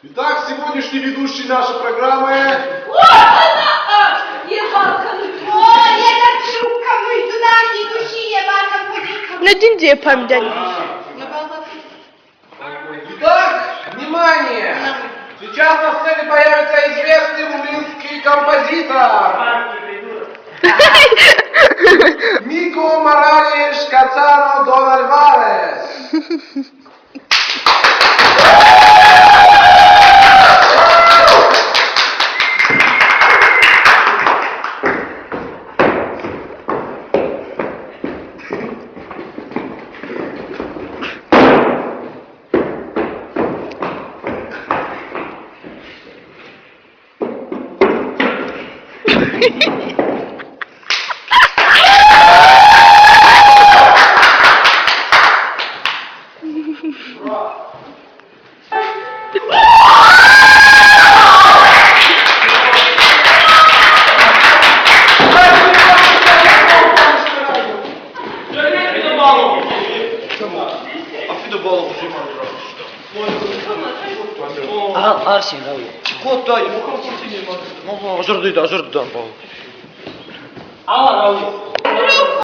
Итак, сегодняшний ведущий нашей программы... О, jeden czubka mój, tu na mnie dusi nie ma, tam budynka. Ne deyince yapayım Dani? Итак, внимание! Сейчас на сцене появится известный румынский композитор Мико Моралеш Кацаро Дон Альварес. Al, al sen al. Kod dayı. Özür dilerim, özür dilerim. Al al.